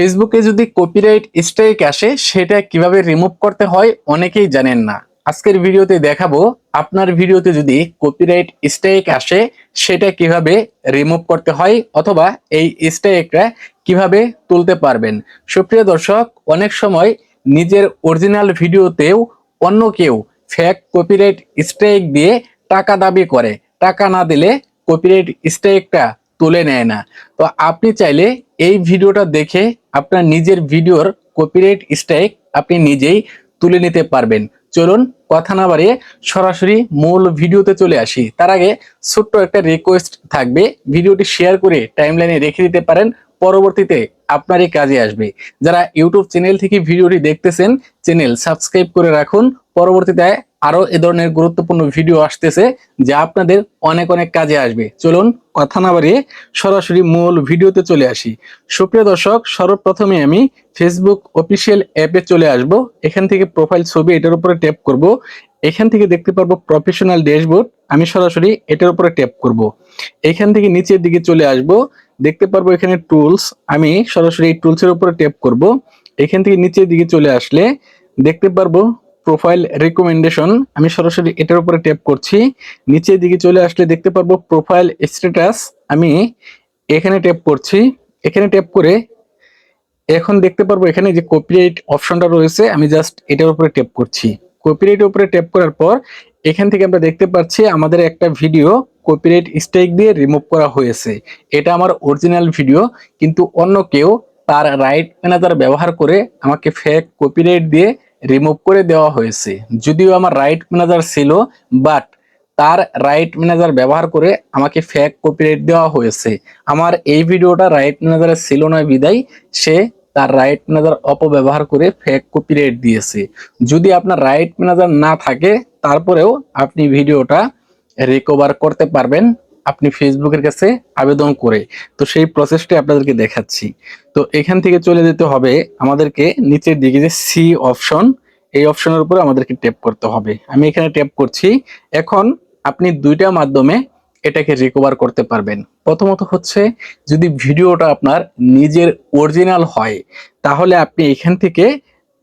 ফেসবুকে যদি copyright strike আসে, সেটা কীভাবে রিমুভ করতে হয় অনেকেই জানেন না। আজকের ভিডিওতে দেখাবো, আপনার ভিডিওতে যদি কপিরাইট স্ট্রাইক আসে, সেটা কীভাবে রিমুভ করতে হয় অথবা এই স্ট্রাইকটা কীভাবে তুলতে পারবেন। সুপ্রিয় দর্শক, অনেক সময় নিজের অরিজিনাল ভিডিওতেও অন্য কেউ ফ্যাক কপিরাইট স্ট্রাইক দিয়ে টাকা দাবি করে। টাকা না দিলে কপিরাইট স্ট্রাইকটা তুলে নেয় না। তো আপনি চাইলে এই ভিডিওটা দেখে আপনার নিজের ভিডিওর কপিরাইট স্ট্রাইক আপনি নিজেই তুলে নিতে পারবেন। চলুন কথা না বাড়িয়ে সরাসরি মূল ভিডিওতে চলে আসি। তার আগে ছোট্ট একটা রিকোয়েস্ট থাকবে। ভিডিওটি শেয়ার করে টাইমলাইনে রেখে দিতে পারেন। পরবর্তীতে আপনারই কাজে আসবে। যারা ইউটিউব চ্যানেল থেকে ভিডিওটি দেখতেছেন চ্যানেল সাবস্ক্রাইব করে রাখুন। পরবর্তীতে আরও এ ধরনের গুরুত্বপূর্ণ ভিডিও আসতেছে যা আপনাদের অনেক অনেক কাজে আসবে। চলুন কথা না বাড়িয়ে সরাসরি মূল ভিডিওতে চলে আসি। সুপ্রিয় দর্শক, সর্বপ্রথমে আমি ফেসবুক অফিসিয়াল অ্যাপে চলে আসব। এখান থেকে প্রোফাইল ছবি এটার উপরে ট্যাপ করব। এখান থেকে দেখতে পারব প্রফেশনাল ড্যাশবোর্ড আমি সরাসরি এটার উপরে ট্যাপ করব। এখান থেকে নিচের দিকে চলে আসব। দেখতে পারব এখানে টুলস আমি সরাসরি এই টুলসের উপরে ট্যাপ করব। এখান থেকে নিচের দিকে চলে আসলে দেখতে পারব প্রোফাইল রেকমেন্ডেশন আমি সরাসরি এটার উপরে ট্যাপ করছি। নিচের দিকে চলে আসলে দেখতে পারব প্রোফাইল স্ট্যাটাস আমি এখানে ট্যাপ করছি। এখানে ট্যাপ করে এখন দেখতে পারব এখানে যে কপিরাইট অপশনটা রয়েছে, আমি জাস্ট এটার উপরে ট্যাপ করছি। কপিরাইটের উপরে ট্যাপ করার পর এখান থেকে আমরা দেখতে পাচ্ছি আমাদের একটা ভিডিও কপিরাইট স্ট্রাইক দিয়ে রিমুভ করা হয়েছে। এটা আমার অরিজিনাল ভিডিও কিন্তু অন্য কেউ তার রাইট ম্যানেজার ব্যবহার করে আমাকে ফেক কপিরাইট দিয়ে রিমুভ করে দেওয়া হয়েছে। যদিও আমার রাইট ম্যানেজার ছিল বাট তার রাইট ম্যানেজার ব্যবহার করে আমাকে ফ্যাক কপিরাইট দেওয়া হয়েছে। আমার এই ভিডিওটা রাইট ম্যানেজারে ছিল না বিদায়, সে তার রাইট ম্যানেজার অপব্যবহার করে ফেক কপিরাইট দিয়েছে। যদি আপনার রাইট ম্যানেজার না থাকে, তারপরেও আপনি ভিডিওটা রিকভার করতে পারবেন। আপনি ফেসবুকের কাছে আবেদন করে, তো সেই প্রসেসটি আপনাদেরকে দেখাচ্ছি। তো এখান থেকে চলে যেতে হবে আমাদেরকে নিচের দিকে যে সি অপশন এই অপশনের উপরে আমাদেরকে ট্যাপ করতে হবে। আমি এখানে ট্যাপ করছি। এখন আপনি দুইটা মাধ্যমে এটাকে রিকভার করতে পারবেন। প্রথমত হচ্ছে, যদি ভিডিওটা আপনার নিজের অরিজিনাল হয়, তাহলে আপনি এখান থেকে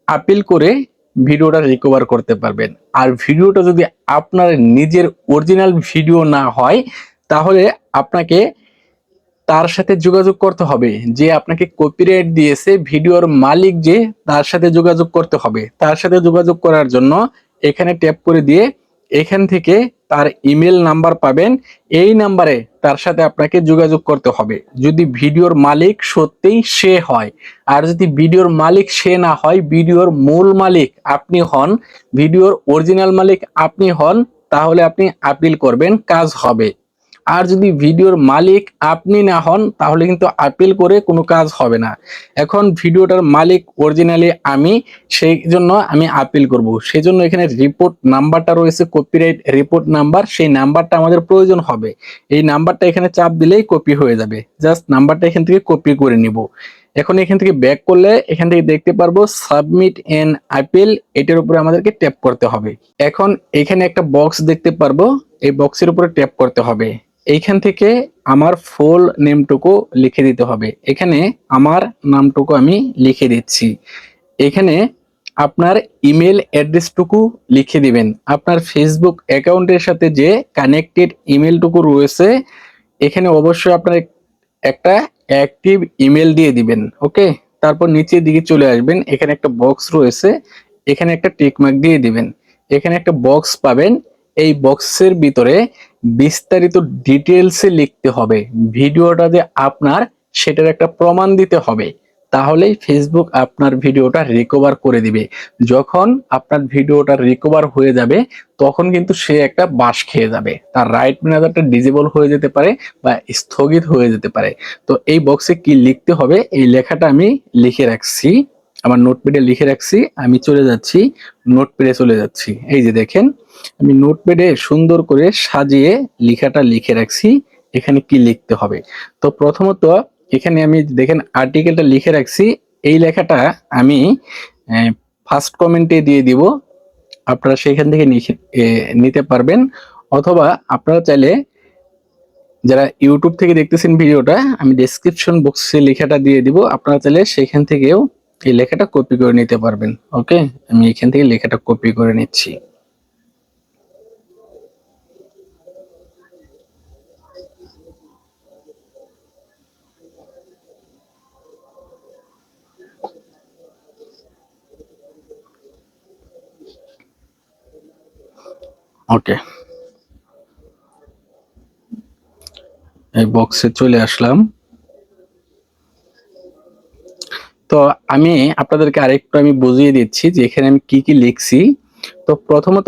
আপিল করে ভিডিওটা রিকভার করতে পারবেন। আর ভিডিওটা যদি আপনার নিজের অরিজিনাল ভিডিও না হয় তাহলে আপনাকে তার সাথে যোগাযোগ করতে হবে। যে আপনাকে কপিরাইট দিয়েছে, ভিডিওর মালিক যে, তার সাথে যোগাযোগ করতে হবে। তার সাথে যোগাযোগ করার জন্য এখানে ট্যাপ করে দিয়ে এখান থেকে তার ইমেল নাম্বার পাবেন। এই নাম্বারে তার সাথে আপনাকে যোগাযোগ করতে হবে। যদি ভিডিওর মালিক সত্যিই সে হয়, আর যদি ভিডিওর মালিক সে না হয়, ভিডিওর মূল মালিক আপনি হন, ভিডিওর অরিজিনাল মালিক আপনি হন, তাহলে আপনি আপিল করবেন, কাজ হবে। আর যদি ভিডিওর মালিক আপনি না হন, তাহলে কিন্তু আপিল করে কোনো কাজ হবে না। এখন ভিডিওটার মালিক অরিজিনালি আমি, সেই জন্য আমি আপিল করব। সেই জন্য এখানে রিপোর্ট নাম্বারটা রয়েছে কপিরাইট রিপোর্ট নাম্বার সেই নাম্বারটা আমাদের প্রয়োজন হবে। এই নাম্বারটা এখানে চাপ দিলেই কপি হয়ে যাবে। জাস্ট নাম্বারটা এখান থেকে কপি করে নিব। এখন এখান থেকে ব্যাক করলে এখান থেকে দেখতে পারব সাবমিট এন আপিল এটার উপরে আমাদেরকে ট্যাপ করতে হবে। এখন এখানে একটা বক্স দেখতে পারব, এই বক্সের উপরে ট্যাপ করতে হবে। এইখান থেকে আমার ফুল নেমটুকু লিখে দিতে হবে। এখানে আমার নামটুকু আমি লিখে দিচ্ছি। এখানে আপনার ইমেল অ্যাড্রেসটুকু লিখে দিবেন। আপনার ফেসবুক অ্যাকাউন্টের সাথে যে কানেক্টেড ইমেলটুকু রয়েছে, এখানে অবশ্যই আপনার একটা অ্যাক্টিভ ইমেল দিয়ে দিবেন ওকে তারপর নিচের দিকে চলে আসবেন। এখানে একটা বক্স রয়েছে, এখানে একটা টিকমার্ক দিয়ে দিবেন। এখানে একটা বক্স পাবেন। এই বক্সের ভিতরে বিস্তারিত ডিটেলসে লিখতে হবে। ভিডিওটা যে আপনার, সেটার একটা প্রমাণ দিতে হবে। তাহলেই ফেসবুক আপনার ভিডিওটা রিকভার করে দিবে। যখন আপনার ভিডিওটা রিকভার হয়ে যাবে, তখন কিন্তু সে একটা বাস খেয়ে যাবে। তার রাইট ম্যানেজারটা ডিজেবল হয়ে যেতে পারে বা স্থগিত হয়ে যেতে পারে। তো এই বক্সে কি লিখতে হবে? এই লেখাটা আমি লিখে রাখছি। আমার নোটপ্যাডে লিখে রাখছি, আমি চলে যাচ্ছি নোটপ্যাডে চলে যাচ্ছি। এই যে দেখেন, আমি নোটপ্যাডে সুন্দর করে সাজিয়ে লেখাটা লিখে রাখছি, এখানে কি লিখতে হবে? তো প্রথমত এখানে আমি দেখেন আর্টিকেলটা লিখে রাখছি, এই লেখাটা আমি ফার্স্ট কমেন্টে দিয়ে দিব, আপনারা সেখান থেকে নিতে পারবেন, অথবা আপনারা চাইলে যারা ইউটিউব থেকে দেখতেছেন ভিডিওটা, আমি ডেসক্রিপশন বক্সে লেখাটা দিয়ে দিব, আপনারা চাইলে সেখান থেকেও এই লেখাটা কপি করে নিতে পারবেন ওকে আমি এখান থেকে লেখাটা কপি করে নিচ্ছি। ওকে এই বক্সে চলে আসলাম। তো আমি আপনাদেরকে আরেকটু আমি বুঝিয়ে দিচ্ছি যে এখানে আমি কি কি লিখছি। তো প্রথমত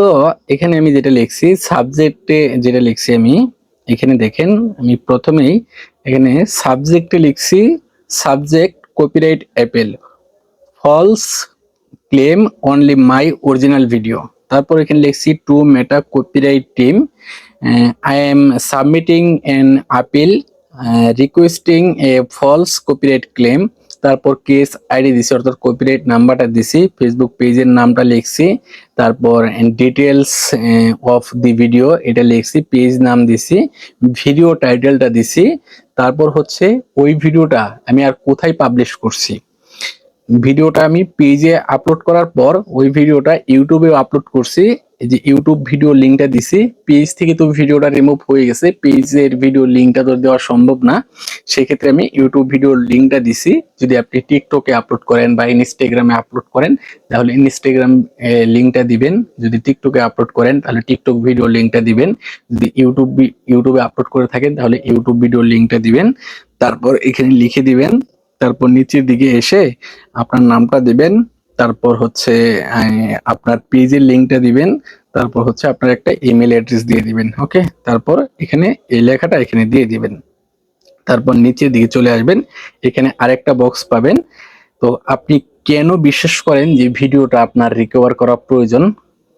এখানে আমি যেটা লিখছি, সাবজেক্টে যেটা লিখছি আমি, এখানে দেখেন আমি প্রথমেই এখানে সাবজেক্টে লিখছি, subject copyright appeal false claim only my original video তারপর এখানে লিখছি to Meta copyright team I am submitting an appeal requesting a false copyright claim তারপর কেস আইডি দিছি, অর্থাৎ কপিরাইট নাম্বারটা দিছি ফেসবুক পেজের নামটা লিখছি, তারপর ডিটেলস অফ দি ভিডিও এটা লিখছি পেজ নাম দিছি ভিডিও টাইটেলটা দিছি, তারপর হচ্ছে ওই ভিডিওটা আমি আর কোথায় পাবলিশ করছি? ভিডিওটা আমি পেজে আপলোড করার পর ওই ভিডিওটা ইউটিউবে আপলোড করছি এই যে ইউটিউব ভিডিও লিঙ্কটা দিছি পেজ থেকে তো ভিডিওটা রিমুভ হয়ে গেছে পেজের ভিডিও লিঙ্কটা তো দেওয়া সম্ভব না। সেক্ষেত্রে আমি ইউটিউব ভিডিও লিঙ্কটা দিছি, যদি আপনি টিকটকে আপলোড করেন বা ইনস্টাগ্রামে আপলোড করেন, তাহলে ইনস্টাগ্রাম লিঙ্কটা দিবেন। যদি টিকটকে আপলোড করেন, তাহলে টিকটক ভিডিও লিঙ্কটা দিবেন। যদি ইউটিউব ইউটিউবে আপলোড করে থাকেন, তাহলে ইউটিউব ভিডিও লিঙ্কটা দিবেন। তারপর এখানে লিখে দিবেন। তারপর নিচের দিকে এসে আপনার নামটা দিবেন। তারপর হচ্ছে আপনার পেজের লিঙ্কটা দিবেন, তারপর হচ্ছে আপনার একটা ইমেল অ্যাড্রেস দিয়ে দিবেন ওকে তারপর এখানে এই লেখাটা এখানে দিয়ে দিবেন। তারপর নিচের দিকে চলে আসবেন, এখানে আরেকটা বক্স পাবেন। তো আপনি কেন বিশ্বাস করেন যে ভিডিওটা আপনার রিকভার করা প্রয়োজন?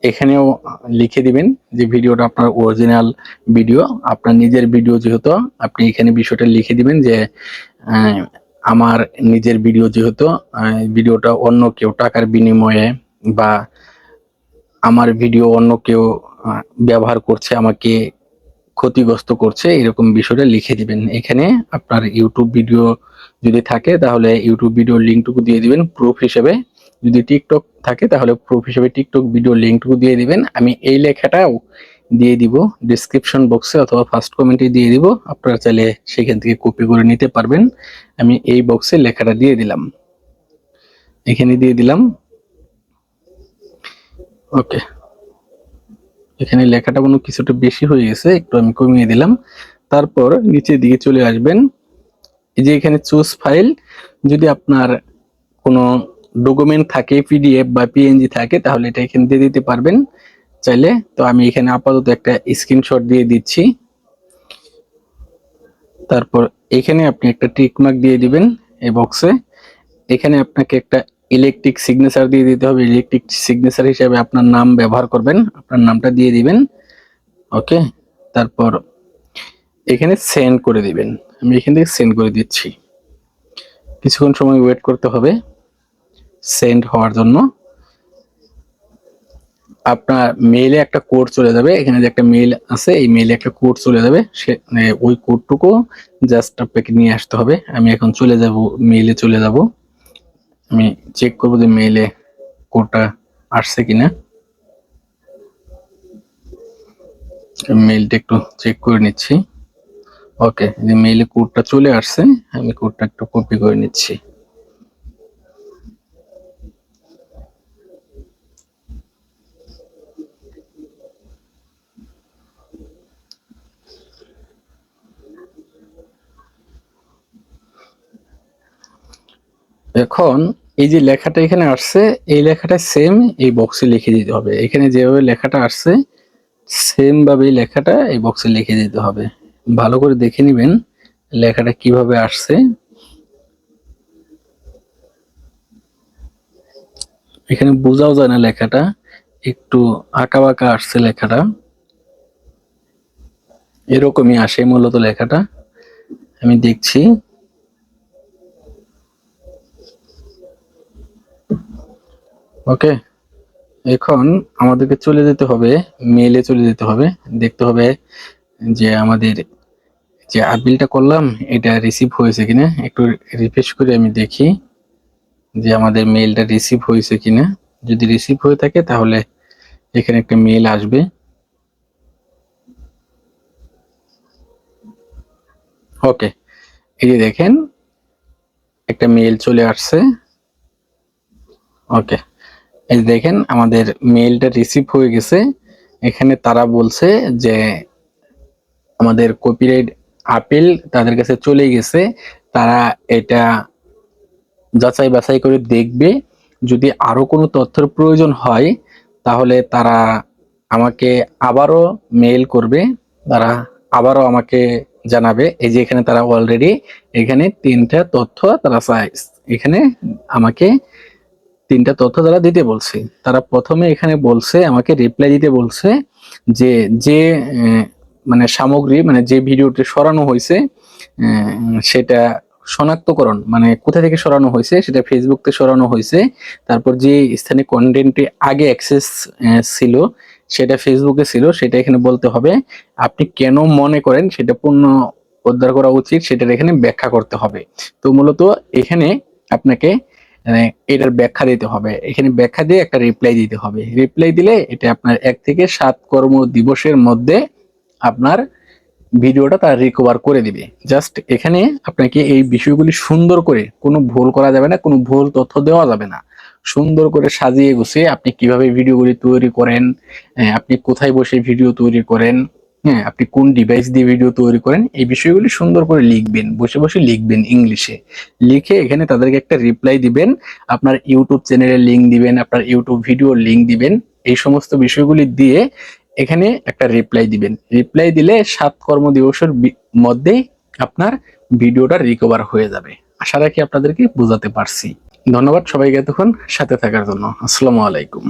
এখানেও লিখে দিবেন যে ভিডিওটা আপনার অরিজিনাল ভিডিও আপনার নিজের ভিডিও যেহেতু, আপনি এখানে বিষয়টা লিখে দিবেন যে আমার নিজের ভিডিও যেহেতু ভিডিওটা অন্য কেউ টাকার বিনিময়ে বা আমার ভিডিও অন্য কেউ ব্যবহার করছে, আমাকে ক্ষতিগ্রস্ত করছে, এরকম বিষয়টা লিখে দিবেন। এখানে আপনার ইউটিউব ভিডিও যদি থাকে, তাহলে ইউটিউব ভিডিও লিঙ্কটুকু দিয়ে দিবেন প্রুফ হিসেবে। যদি টিকটক থাকে, তাহলে প্রুফ হিসেবে টিকটক ভিডিও লিঙ্কটুকু দিয়ে দিবেন। আমি এই লেখাটাও দিয়ে দিব ডিসক্রিপশন বক্সে অথবা ফার্স্ট কমেন্টে দিয়ে দিব। আপনারা চাইলে সেখান থেকে কপি করে নিতে পারবেন। আমি এই বক্সে লেখাটা দিয়ে দিলাম। এখানে দিয়ে দিলাম। ওকে। এখানে লেখাটা কোনো কিছুটা বেশি হয়ে গেছে, একটু আমি কমিয়ে দিলাম। তারপর নিচের দিকে চলে আসবেন। এই যে এখানে চুজ ফাইল যদি আপনার কোনো ডকুমেন্ট থাকে পিডিএফ বা পিএনজি থাকে, তাহলে এটা এখানে দিয়ে দিতে পারবেন। চাইলে, তো আমি এখানে আপাতত একটা স্ক্রিনশট দিয়ে দিচ্ছি। তারপর এখানে আপনি একটা টিক মার্ক দিয়ে দিবেন এই বক্সে এখানে আপনাকে একটা ইলেকট্রিক সিগনেচার দিয়ে দিতে হবে। ইলেকট্রিক সিগনেচার হিসেবে আপনার নাম ব্যবহার করবেন, আপনার নামটা দিয়ে দিবেন। ওকে? তারপর এখানে সেন্ড করে দিবেন। আমি এখান থেকে সেন্ড করে দিচ্ছি। কিছুক্ষণ সময় ওয়েট করতে হবে সেন্ড হওয়ার জন্য। আপনার মেইলে একটা কোড চলে যাবে। এখানে যে একটা মেইল আছে, এই মেইলে একটা কোড চলে যাবে। সে মানে ওই কোডটুকু জাস্ট আপনাকে নিয়ে আসতে হবে। আমি এখন চলে যাব মেইলে চলে যাব। আমি চেক করব যে মেইলে কোডটা আসছে কিনা। মেইলটা একটু চেক করে নিচ্ছি। ওকে যে মেইলে কোডটা চলে আসছে, আমি কোডটা একটু কপি করে নিচ্ছি। এখন এই যে লেখাটা এখানে আসছে, এই লেখাটা সেম এই বক্সে লিখে দিতে হবে। এখানে যেভাবে লেখাটা আসছে সেম ভাবে এই লেখাটা এই বক্সে লিখে দিতে হবে। ভালো করে দেখে নেবেন লেখাটা কীভাবে আসছে। এখানে বোঝাও যায় না লেখাটা, একটু আঁকা বাঁকা আসছে লেখাটা। এরকমই আসে মূলত লেখাটা। আমি দেখছি। ওকে? এখন আমাদেরকে চলে যেতে হবে মেলে চলে যেতে হবে। দেখতে হবে যে আমাদের যে আপিলটা করলাম, এটা রিসিভ হয়েছে কিনা। একটু রিফ্রেশ করে আমি দেখি যে আমাদের মেলটা রিসিভ হয়েছে কিনা। যদি রিসিভ হয়ে থাকে, তাহলে এখানে একটা মেল আসবে। ওকে, এই যে দেখেন, একটা মেল চলে আসছে। ওকে। এই দেখেন, আমাদের মেইলটা রিসিভ হয়ে গেছে। এখানে তারা বলছে যে, আমাদের কপিরাইট আপিল তাদের কাছে চলে গেছে। তারা এটা যাচাই বাছাই করে দেখবে। যদি আরও কোনো তথ্যের প্রয়োজন হয়, তাহলে তারা আমাকে আবারও মেইল করবে। তারা আবারও আমাকে জানাবে। এই যে এখানে তারা অলরেডি এখানে তিনটা তথ্য তারা চাই এখানে আমাকে তিনটা তথ্য তারা দিতে বলছে, তারা প্রথমে এখানে বলছে, আমাকে রিপ্লাই দিতে বলছে যে যে মানে সামগ্রী মানে যে ভিডিওটি সরানো হয়েছে সেটা শনাক্তকরণ মানে কোথা থেকে সরানো হয়েছে, সেটা ফেসবুক থেকে সরানো হয়েছে, তারপর যে স্থানীয় কন্টেন্টটি আগে অ্যাক্সেস ছিল, সেটা ফেসবুকে ছিল, সেটা এখানে বলতে হবে, আপনি কেন মনে করেন সেটা পূর্ণ উদ্ধার করা উচিত, সেটার এখানে ব্যাখ্যা করতে হবে। তো মূলত এখানে আপনাকে মানে এটার ব্যাখ্যা দিতে হবে। এখানে ব্যাখ্যা দিয়ে একটা রিপ্লাই দিতে হবে। রিপ্লাই দিলে এটা আপনার এক থেকে সাত কর্ম দিবসের মধ্যে আপনার ভিডিওটা তারা রিকভার করে দিবে। জাস্ট এখানে আপনাকে এই বিষয়গুলি সুন্দর করে কোনো ভুল করা যাবে না, কোনো ভুল তথ্য দেওয়া যাবে না। সুন্দর করে সাজিয়ে গুছিয়ে আপনি কীভাবে ভিডিওগুলি তৈরি করেন আপনি কোথায় বসে ভিডিও তৈরি করেন হ্যাঁ আপনি কোন ডিভাইস দিয়ে ভিডিও তৈরি করেন, এই বিষয়গুলি সুন্দর করে লিখবেন, বসে বসে লিখবেন ইংলিশে লিখে এখানে তাদেরকে একটা রিপ্লাই দিবেন, আপনার ইউটিউব চ্যানেলের লিংক দিবেন, আপনার ইউটিউব ভিডিওর লিংক দিবেন, এই সমস্ত বিষয়গুলি দিয়ে এখানে একটা রিপ্লাই দিবেন। রিপ্লাই দিলে সাত কর্ম দিবসের মধ্যেই আপনার ভিডিওটা রিকভার হয়ে যাবে। আশা রাখি আপনাদেরকে বোঝাতে পারছি। ধন্যবাদ সবাইকে এতক্ষণ সাথে থাকার জন্য। আসসালামু আলাইকুম।